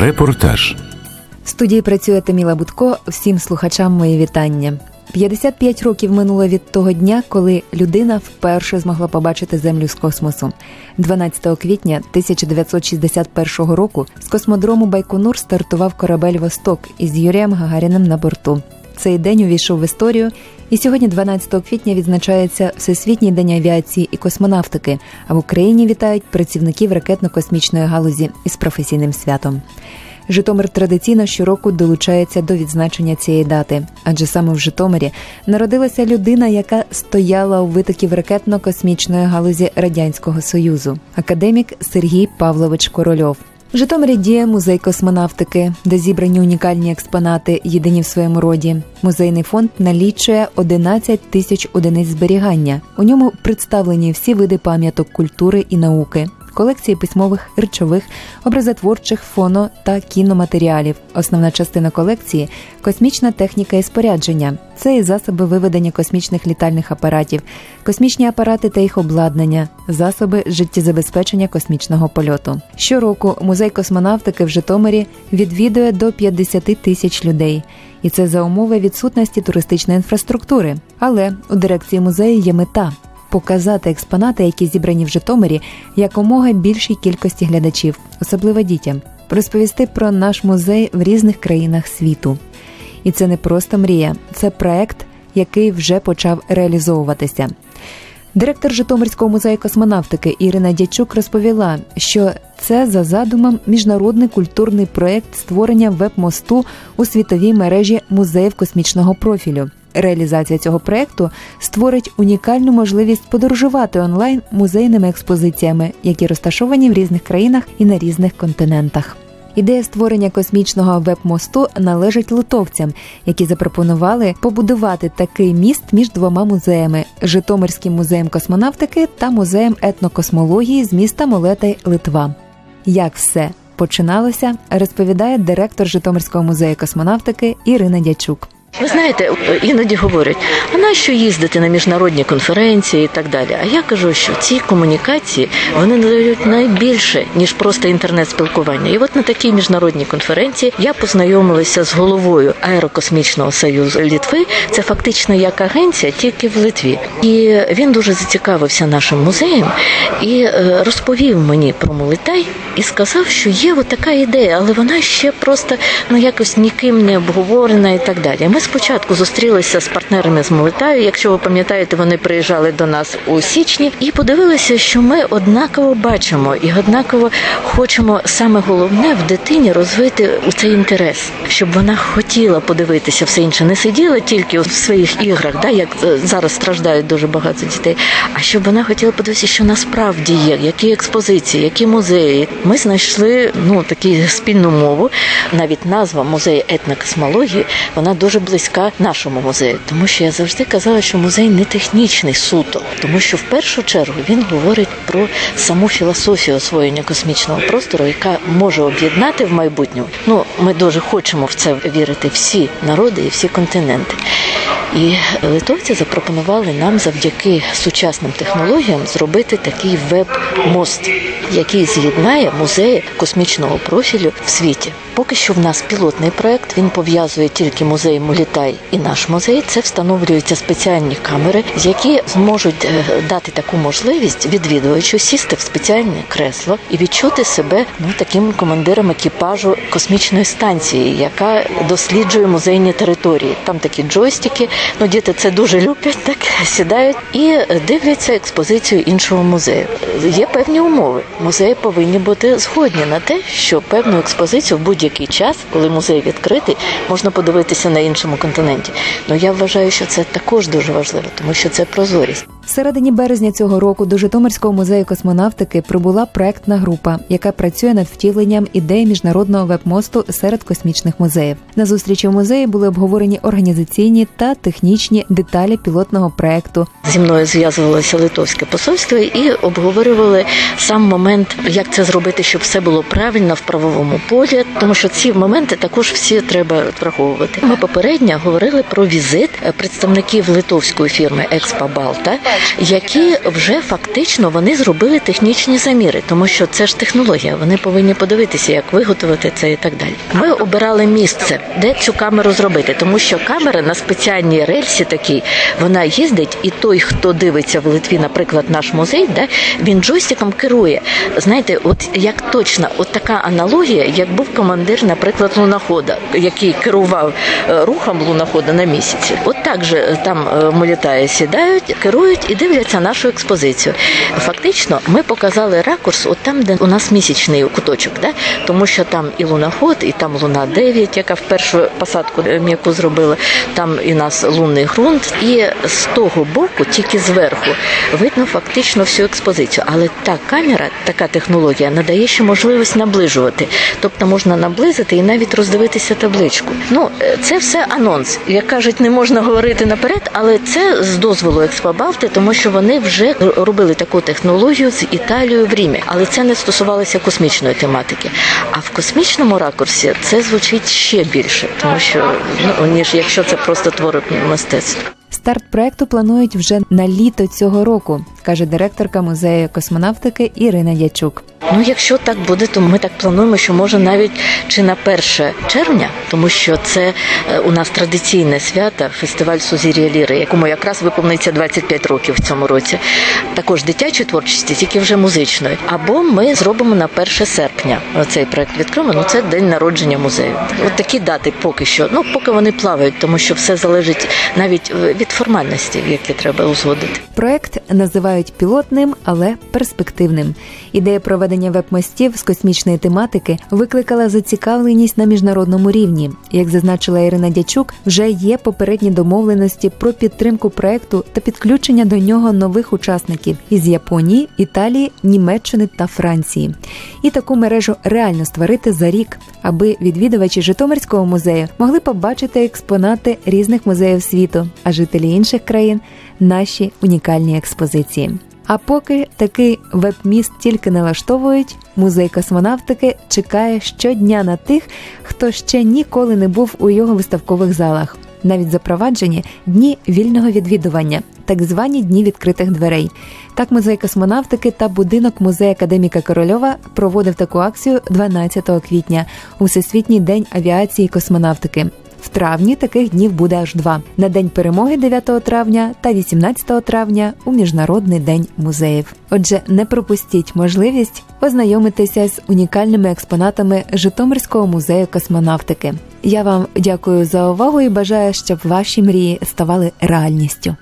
Репортаж. В студії працює Таміла Будко. Всім слухачам мої вітання. 55 років минуло від того дня, коли людина вперше змогла побачити землю з космосу. 12 квітня 1961 року з космодрому Байконур стартував корабель Восток із Юрієм Гагаріним на борту. Цей день увійшов в історію, і сьогодні, 12 квітня, відзначається Всесвітній день авіації і космонавтики. А в Україні вітають працівників ракетно-космічної галузі із професійним святом. Житомир традиційно щороку долучається до відзначення цієї дати, адже саме в Житомирі народилася людина, яка стояла у витоків ракетно-космічної галузі радянського союзу, академік Сергій Павлович Корольов. В Житомирі діє музей космонавтики, де зібрані унікальні експонати, єдині в своєму роді. Музейний фонд налічує 11 тисяч одиниць зберігання. У ньому представлені всі види пам'яток культури і науки колекції письмових, речових, образотворчих, фоно та кіноматеріалів. Основна частина колекції космічна техніка і спорядження. Це і засоби виведення космічних літальних апаратів, космічні апарати та їх обладнання, засоби життєзабезпечення космічного польоту. Щороку музей космонавтики в Житомирі відвідує до 50 тисяч людей. І це за умови відсутності туристичної інфраструктури. Але у дирекції музею є мета показати експонати, які зібрані в Житомирі, якомога більшій кількості глядачів, особливо дітям, розповісти про наш музей в різних країнах світу. І це не просто мрія, це проект, який вже почав реалізовуватися. Директор Житомирського музею космонавтики Ірина Дячук розповіла, що це за задумом міжнародний культурний проект створення веб-мосту у світовій мережі музеїв космічного профілю. Реалізація цього проекту створить унікальну можливість подорожувати онлайн музейними експозиціями, які розташовані в різних країнах і на різних континентах. Ідея створення космічного веб-мосту належить литовцям, які запропонували побудувати такий міст між двома музеями Житомирським музеєм космонавтики та музеєм етнокосмології з міста Молетай Литва. Як все починалося, розповідає директор Житомирського музею космонавтики Ірина Дячук. Ви знаєте, іноді говорять, а нащо їздити на міжнародні конференції і так далі. А я кажу, що ці комунікації вони надають найбільше ніж просто інтернет-спілкування. І от на такій міжнародній конференції я познайомилася з головою аерокосмічного союзу Літви. Це фактично як агенція, тільки в Литві. І він дуже зацікавився нашим музеєм і е, розповів мені про Молитай і сказав, що є от така ідея, але вона ще просто ну якось ніким не обговорена і так далі. Ми спочатку зустрілися з партнерами з Молитаю. Якщо ви пам'ятаєте, вони приїжджали до нас у січні і подивилися, що ми однаково бачимо і однаково хочемо саме головне в дитині розвити у цей інтерес, щоб вона хотіла подивитися все інше, не сиділа тільки у своїх іграх, да як зараз страждають дуже багато дітей. А щоб вона хотіла подивитися, що насправді є, які експозиції, які музеї. Ми знайшли ну таку спільну мову. Навіть назва музею етнокосмології, вона дуже близька нашому музею, тому що я завжди казала, що музей не технічний суто, тому що в першу чергу він говорить про саму філософію освоєння космічного простору, яка може об'єднати в майбутньому. Ну ми дуже хочемо в це вірити всі народи і всі континенти. І литовці запропонували нам завдяки сучасним технологіям зробити такий веб-мост, який з'єднає музеї космічного профілю в світі. Поки що в нас пілотний проект. Він пов'язує тільки музей Молітай і наш музей. Це встановлюються спеціальні камери, які зможуть е, дати таку можливість відвідувачу сісти в спеціальне кресло і відчути себе ну таким командиром екіпажу космічної станції, яка досліджує музейні території. Там такі джойстики. Ну діти це дуже люблять, так сідають і дивляться експозицію іншого музею. Є певні умови. Музеї повинні бути згодні на те, що певну експозицію в будь-який час, коли музей відкритий, можна подивитися на іншому континенті. Ну я вважаю, що це також дуже важливо, тому що це прозорість. В середині березня цього року до Житомирського музею космонавтики прибула проектна група, яка працює над втіленням ідеї міжнародного веб-мосту серед космічних музеїв. На зустрічі в музеї були обговорені організаційні та технічні деталі пілотного проекту. Зі мною зв'язувалося литовське посольство і обговорювали сам момент, як це зробити, щоб все було правильно в правовому полі, тому що ці моменти також всі треба враховувати. Ми попередньо говорили про візит представників литовської фірми Експа Балта які вже фактично вони зробили технічні заміри, тому що це ж технологія. Вони повинні подивитися, як виготовити це і так далі. Ми обирали місце, де цю камеру зробити, тому що камера на спеціальній рельсі такій, вона їздить, і той, хто дивиться в Литві, наприклад, наш музей, да, він джойстиком керує. Знаєте, от як точно, от така аналогія, як був командир, наприклад, лунохода, який керував е, рухом лунохода на місяці. От так же е, там е, молітає, сідають, керують і дивляться нашу експозицію. Фактично, ми показали ракурс, от там, де у нас місячний куточок, да? тому що там і луноход, і там луна 9, яка в першу посадку м'яку зробила, там і нас лунний ґрунт. І з того боку, тільки зверху, видно фактично всю експозицію. Але та камера, така технологія надає ще можливість наближувати. Тобто можна наблизити і навіть роздивитися табличку. Ну, е, це все анонс. Як кажуть, не можна говорити наперед, але це з дозволу Експобалти, тому що вони вже робили таку технологію з Італією в Римі. Але це не стосувалося космічної тематики. А в космічному ракурсі це звучить ще більше, тому що ну ніж якщо це просто твори мистецтва. Старт проекту планують вже на літо цього року, каже директорка музею космонавтики Ірина Ячук. Ну, якщо так буде, то ми так плануємо, що може навіть чи на 1 червня, тому що це е, у нас традиційне свято, фестиваль Сузір'я Ліри, якому якраз виповниться 25 років в цьому році. Також дитячої творчості, тільки вже музичної. Або ми зробимо на 1 серпня цей проект відкриємо. Ну це день народження музею. От такі дати поки що. Ну поки вони плавають, тому що все залежить навіть е, від формальності, які треба узгодити. Проект називають пілотним, але перспективним. Ідея проведення веб-мостів з космічної тематики викликала зацікавленість на міжнародному рівні. Як зазначила Ірина Дячук, вже є попередні домовленості про підтримку проекту та підключення до нього нових учасників із Японії, Італії, Німеччини та Франції. І таку мережу реально створити за рік, аби відвідувачі Житомирського музею могли побачити експонати різних музеїв світу, а жителі інших країн наші унікальні експозиції. А поки такий веб-міст тільки налаштовують, музей космонавтики чекає щодня на тих, хто ще ніколи не був у його виставкових залах. Навіть запроваджені дні вільного відвідування, так звані дні відкритих дверей. Так, музей космонавтики та будинок музею академіка Корольова проводив таку акцію 12 квітня у Всесвітній день авіації і космонавтики. В травні таких днів буде аж два на день перемоги 9 травня та 18 травня у міжнародний день музеїв. Отже, не пропустіть можливість познайомитися з унікальними експонатами Житомирського музею космонавтики. Я вам дякую за увагу і бажаю, щоб ваші мрії ставали реальністю.